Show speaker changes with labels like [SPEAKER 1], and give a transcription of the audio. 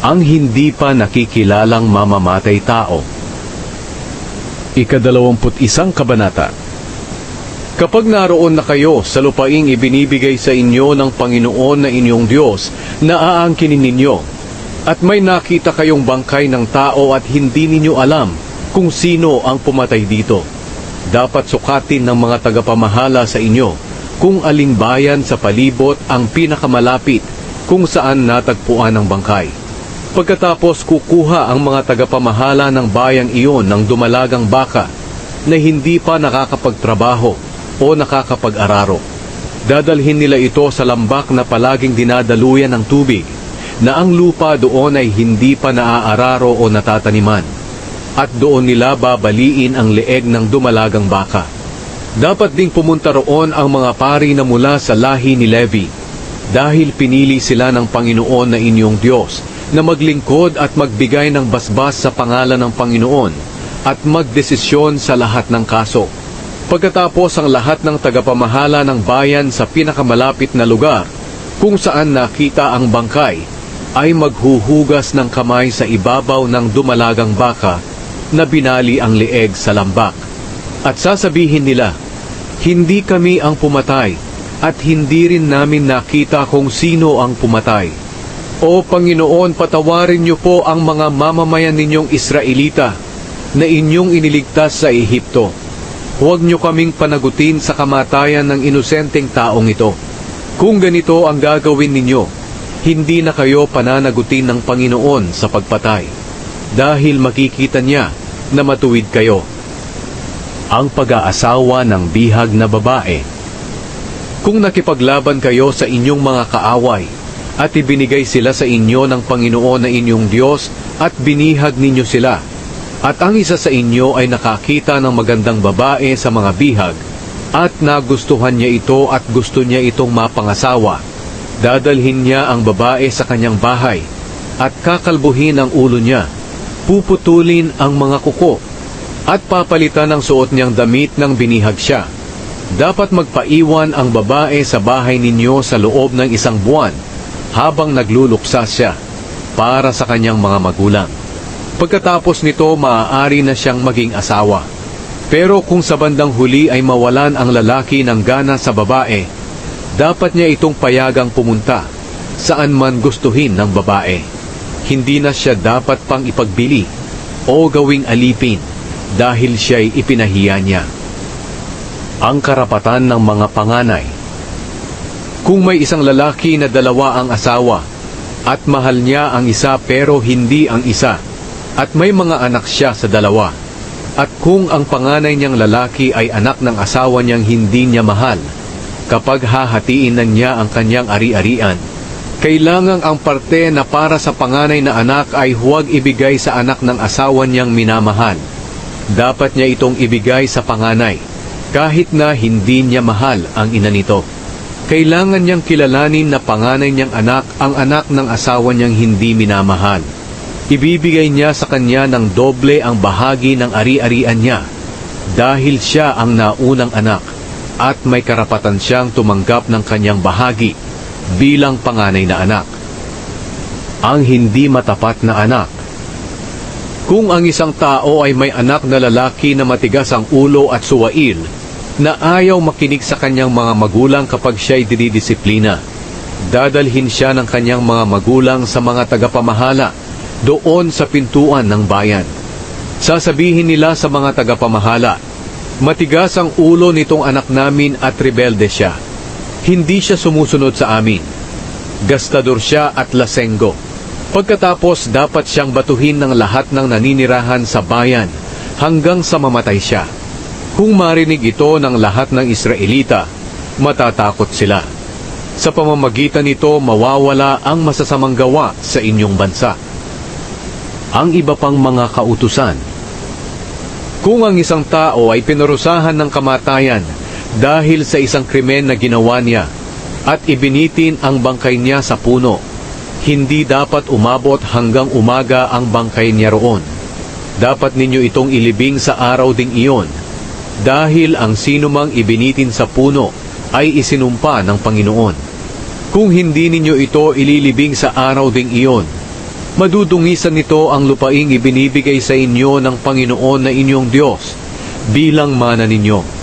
[SPEAKER 1] ang hindi pa nakikilalang mamamatay tao. Ikadalawamput isang kabanata Kapag naroon na kayo sa lupaing ibinibigay sa inyo ng Panginoon na inyong Diyos na aangkinin ninyo, at may nakita kayong bangkay ng tao at hindi ninyo alam kung sino ang pumatay dito, dapat sukatin ng mga tagapamahala sa inyo kung aling bayan sa palibot ang pinakamalapit kung saan natagpuan ang bangkay. Pagkatapos kukuha ang mga tagapamahala ng bayang iyon ng dumalagang baka na hindi pa nakakapagtrabaho o nakakapag-araro. Dadalhin nila ito sa lambak na palaging dinadaluyan ng tubig na ang lupa doon ay hindi pa naaararo o natataniman at doon nila babaliin ang leeg ng dumalagang baka. Dapat ding pumunta roon ang mga pari na mula sa lahi ni Levi dahil pinili sila ng Panginoon na inyong Diyos na maglingkod at magbigay ng basbas sa pangalan ng Panginoon at magdesisyon sa lahat ng kaso. Pagkatapos ang lahat ng tagapamahala ng bayan sa pinakamalapit na lugar kung saan nakita ang bangkay ay maghuhugas ng kamay sa ibabaw ng dumalagang baka na binali ang leeg sa lambak. At sasabihin nila, hindi kami ang pumatay at hindi rin namin nakita kung sino ang pumatay. O Panginoon, patawarin niyo po ang mga mamamayan ninyong Israelita na inyong iniligtas sa Ehipto. Huwag niyo kaming panagutin sa kamatayan ng inosenteng taong ito. Kung ganito ang gagawin ninyo, hindi na kayo pananagutin ng Panginoon sa pagpatay, dahil makikita niya na matuwid kayo. Ang pag-aasawa ng bihag na babae Kung nakipaglaban kayo sa inyong mga kaaway, at ibinigay sila sa inyo ng Panginoon na inyong Diyos, at binihag ninyo sila, at ang isa sa inyo ay nakakita ng magandang babae sa mga bihag, at nagustuhan niya ito at gusto niya itong mapangasawa. Dadalhin niya ang babae sa kanyang bahay, at kakalbuhin ang ulo niya. Puputulin ang mga kuko, at papalitan ng suot niyang damit ng binihag siya. Dapat magpaiwan ang babae sa bahay ninyo sa loob ng isang buwan, habang nagluluksa siya, para sa kanyang mga magulang. Pagkatapos nito, maaari na siyang maging asawa. Pero kung sa bandang huli ay mawalan ang lalaki ng gana sa babae, dapat niya itong payagang pumunta saan man gustuhin ng babae. Hindi na siya dapat pang ipagbili o gawing alipin dahil siya'y ipinahiya niya. Ang karapatan ng mga panganay Kung may isang lalaki na dalawa ang asawa at mahal niya ang isa pero hindi ang isa, at may mga anak siya sa dalawa. At kung ang panganay niyang lalaki ay anak ng asawa niyang hindi niya mahal, kapag hahatiin na niya ang kanyang ari-arian, kailangang ang parte na para sa panganay na anak ay huwag ibigay sa anak ng asawa niyang minamahal. Dapat niya itong ibigay sa panganay, kahit na hindi niya mahal ang ina nito. Kailangan niyang kilalanin na panganay niyang anak ang anak ng asawa niyang hindi minamahal. Ibibigay niya sa kanya ng doble ang bahagi ng ari-arian niya dahil siya ang naunang anak at may karapatan siyang tumanggap ng kanyang bahagi bilang panganay na anak. Ang hindi matapat na anak Kung ang isang tao ay may anak na lalaki na matigas ang ulo at suwail, na ayaw makinig sa kanyang mga magulang kapag siya'y dinidisiplina, dadalhin siya ng kanyang mga magulang sa mga tagapamahala doon sa pintuan ng bayan. Sasabihin nila sa mga tagapamahala, Matigas ang ulo nitong anak namin at rebelde siya. Hindi siya sumusunod sa amin. Gastador siya at lasenggo. Pagkatapos dapat siyang batuhin ng lahat ng naninirahan sa bayan hanggang sa mamatay siya. Kung marinig ito ng lahat ng Israelita, matatakot sila. Sa pamamagitan nito mawawala ang masasamang gawa sa inyong bansa ang iba pang mga kautusan. Kung ang isang tao ay pinarusahan ng kamatayan dahil sa isang krimen na ginawa niya at ibinitin ang bangkay niya sa puno, hindi dapat umabot hanggang umaga ang bangkay niya roon. Dapat ninyo itong ilibing sa araw ding iyon dahil ang sinumang ibinitin sa puno ay isinumpa ng Panginoon. Kung hindi ninyo ito ililibing sa araw ding iyon, madudungisan nito ang lupaing ibinibigay sa inyo ng Panginoon na inyong Diyos bilang mana ninyo.